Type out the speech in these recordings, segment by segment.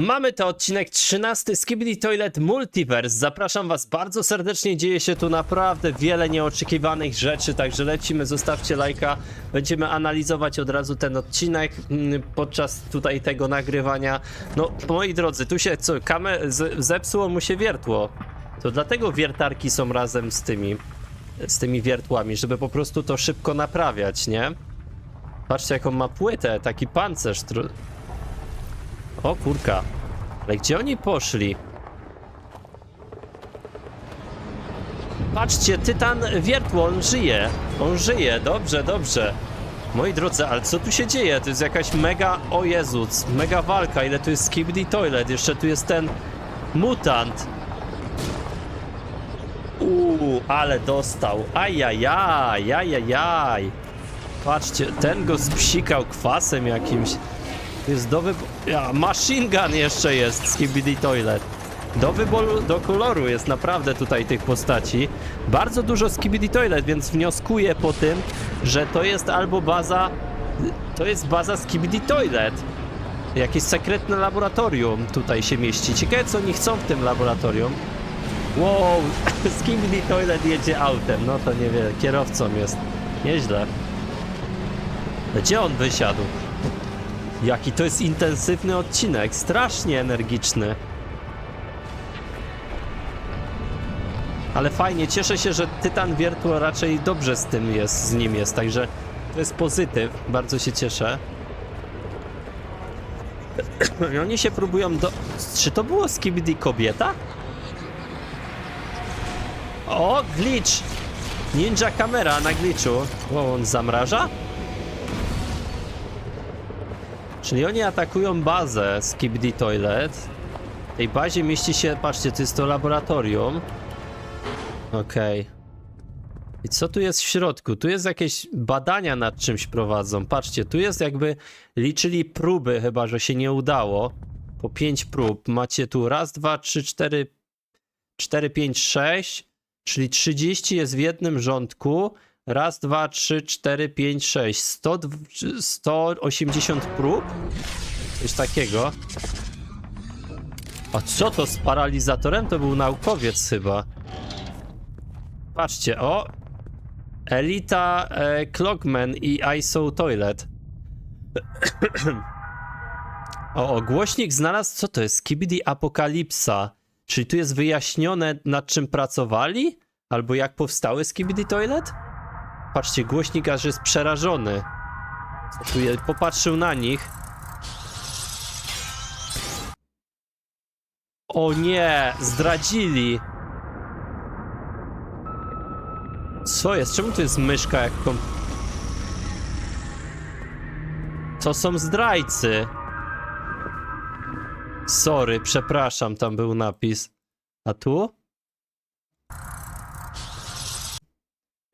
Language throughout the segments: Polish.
Mamy to odcinek 13 Skibidi Toilet Multiverse. Zapraszam was bardzo serdecznie. Dzieje się tu naprawdę wiele nieoczekiwanych rzeczy, także lecimy, zostawcie lajka. Będziemy analizować od razu ten odcinek mm, podczas tutaj tego nagrywania. No, moi drodzy, tu się co, kamer zepsuło mu się wiertło. To dlatego wiertarki są razem z tymi, z tymi wiertłami, żeby po prostu to szybko naprawiać, nie? Patrzcie jaką ma płytę, taki pancerz. O kurka. Ale gdzie oni poszli? Patrzcie, Tytan wiertło, on żyje. On żyje, dobrze, dobrze. Moi drodzy, ale co tu się dzieje? To jest jakaś mega, o Jezus, mega walka. Ile tu jest Skibidi Toilet? Jeszcze tu jest ten mutant. Uuu, ale dostał. Ajajaj, ajajaj. Patrzcie, ten go spsikał kwasem jakimś. Jest do wyboru. Ja, machine gun jeszcze jest z KBD Toilet. Do wyboru, do koloru jest naprawdę tutaj tych postaci. Bardzo dużo z KBD Toilet, więc wnioskuję po tym, że to jest albo baza. To jest baza z KBD Toilet. Jakieś sekretne laboratorium tutaj się mieści. Ciekawe co oni chcą w tym laboratorium. Wow, Skibidi Toilet jedzie autem. No to nie wiem, kierowcą jest. Nieźle. Gdzie on wysiadł? Jaki to jest intensywny odcinek, strasznie energiczny. Ale fajnie, cieszę się, że Tytan Wiertło raczej dobrze z tym jest, z nim jest, także to jest pozytyw, bardzo się cieszę. I oni się próbują do... Czy to było Skibidi kobieta? O, glitch! Ninja kamera na glitchu. O, on zamraża? Czyli oni atakują bazę z KBD Toilet. W tej bazie mieści się, patrzcie, to jest to laboratorium. Okej. I co tu jest w środku? Tu jest jakieś badania nad czymś prowadzą. Patrzcie, tu jest jakby liczyli próby, chyba że się nie udało. Po pięć prób. Macie tu raz, dwa, trzy, cztery, cztery, pięć, sześć. Czyli 30 jest w jednym rządku. Raz, dwa, trzy, cztery, pięć, sześć. 100, 180 prób? Coś takiego. A co to z paralizatorem? To był naukowiec chyba. Patrzcie, o! Elita e, Clockman i ISO Toilet. o, o, głośnik znalazł, co to jest? Skibidi Apokalipsa. Czyli tu jest wyjaśnione, nad czym pracowali? Albo jak powstały Skibidi Toilet? Patrzcie, głośnik aż jest przerażony. Popatrzył na nich. O nie, zdradzili. Co jest? Czemu tu jest myszka jak kom... To są zdrajcy. Sorry, przepraszam, tam był napis. A tu?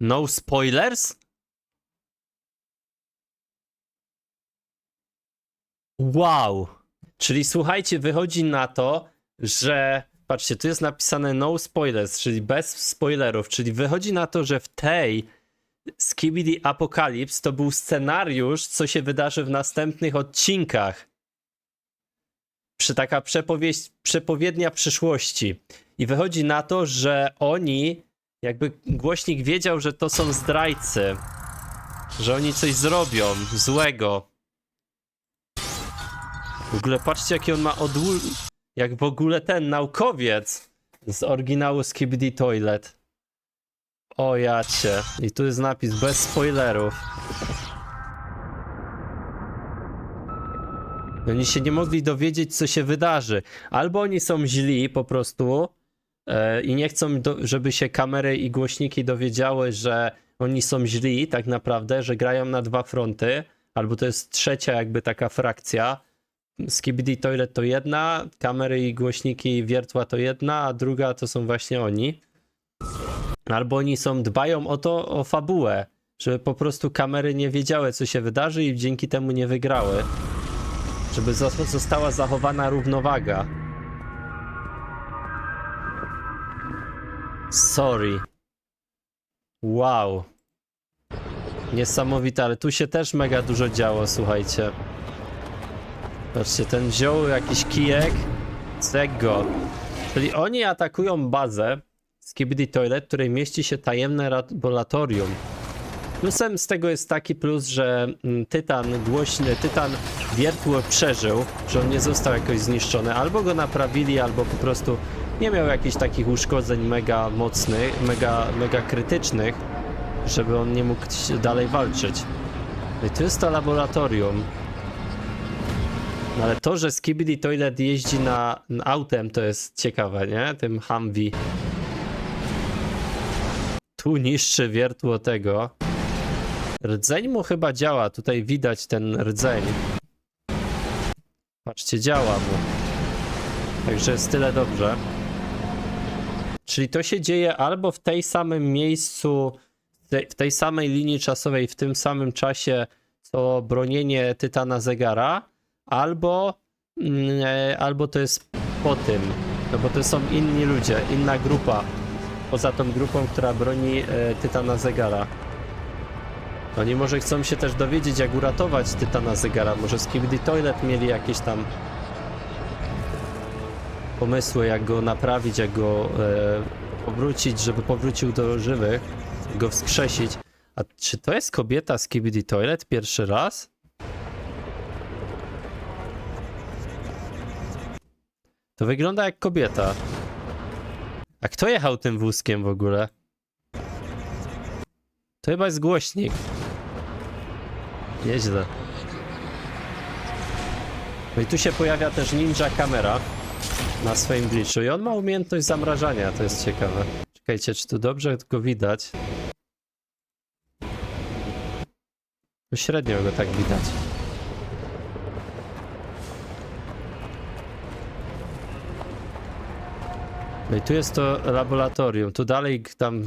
No spoilers? Wow. Czyli słuchajcie, wychodzi na to, że patrzcie, tu jest napisane no spoilers, czyli bez spoilerów, czyli wychodzi na to, że w tej Skibidi Apocalypse to był scenariusz, co się wydarzy w następnych odcinkach. Przy taka przepowiednia przyszłości. I wychodzi na to, że oni, jakby głośnik wiedział, że to są zdrajcy, że oni coś zrobią złego. W ogóle patrzcie, jaki on ma odłu... Jak w ogóle ten naukowiec z oryginału Skibidi Toilet. O jacie. I tu jest napis bez spoilerów. Oni się nie mogli dowiedzieć, co się wydarzy. Albo oni są źli po prostu i nie chcą, żeby się kamery i głośniki dowiedziały, że oni są źli tak naprawdę, że grają na dwa fronty. Albo to jest trzecia jakby taka frakcja. Skibidi Toilet to jedna, kamery i głośniki wiertła to jedna, a druga to są właśnie oni. Albo oni są, dbają o to, o fabułę, żeby po prostu kamery nie wiedziały, co się wydarzy i dzięki temu nie wygrały. Żeby zo- została zachowana równowaga. Sorry. Wow. Niesamowite, ale tu się też mega dużo działo, słuchajcie. Patrzcie, ten wziął jakiś kijek, cek go. Czyli oni atakują bazę Skibidi Toilet, w której mieści się tajemne laboratorium. Plusem z tego jest taki plus, że mm, Tytan głośny, Tytan wiertło przeżył, że on nie został jakoś zniszczony. Albo go naprawili, albo po prostu nie miał jakichś takich uszkodzeń mega mocnych, mega, mega krytycznych, żeby on nie mógł dalej walczyć. No i tu jest to laboratorium. No ale to, że Skibidi Toilet jeździ na, na autem, to jest ciekawe, nie? Tym Humvee. Tu niszczy wiertło tego. Rdzeń mu chyba działa. Tutaj widać ten rdzeń. Patrzcie, działa mu. Także jest tyle dobrze. Czyli to się dzieje albo w tej samym miejscu, w tej- samej linii czasowej, w tym samym czasie, co bronienie Tytana Zegara, albo, mm, e, albo to jest po tym. No bo to są inni ludzie, inna grupa. Poza tą grupą, która broni e, Tytana Zegara. Oni może chcą się też dowiedzieć, jak uratować Tytana Zegara. Może Skibidi Toilet mieli jakieś tam pomysły, jak go naprawić, jak go e, powrócić, żeby powrócił do żywych, go wskrzesić. A czy to jest kobieta Skibidi Toilet pierwszy raz? To wygląda jak kobieta. A kto jechał tym wózkiem w ogóle? To chyba jest głośnik. Nieźle. No i tu się pojawia też ninja kamera na swoim glitchu i on ma umiejętność zamrażania, to jest ciekawe. Czekajcie, czy tu dobrze go widać? Średnio go tak widać. No i tu jest to laboratorium, tu dalej tam...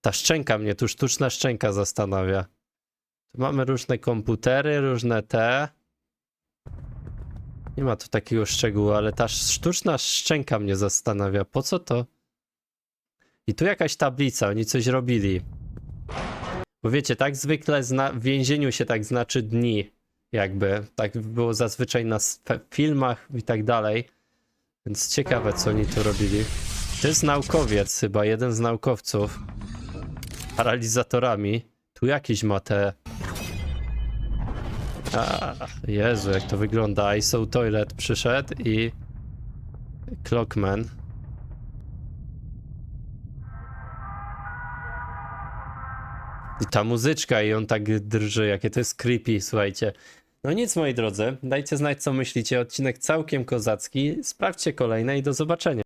Ta szczęka mnie, tu sztuczna szczęka zastanawia. Mamy różne komputery, różne te. Nie ma tu takiego szczegółu, ale ta sztuczna szczęka mnie zastanawia. Po co to? I tu jakaś tablica, oni coś robili. Bo wiecie, tak zwykle w więzieniu się tak znaczy dni, jakby. Tak było zazwyczaj na filmach i tak dalej. Więc ciekawe, co oni tu robili. To jest naukowiec chyba, jeden z naukowców. Paralizatorami. Tu jakiś ma te... A, Jezu, jak to wygląda. ISO Toilet przyszedł i... Clockman. I ta muzyczka i on tak drży, jakie to jest creepy, słuchajcie. No nic, moi drodzy, dajcie znać, co myślicie. Odcinek całkiem kozacki. Sprawdźcie kolejne i do zobaczenia.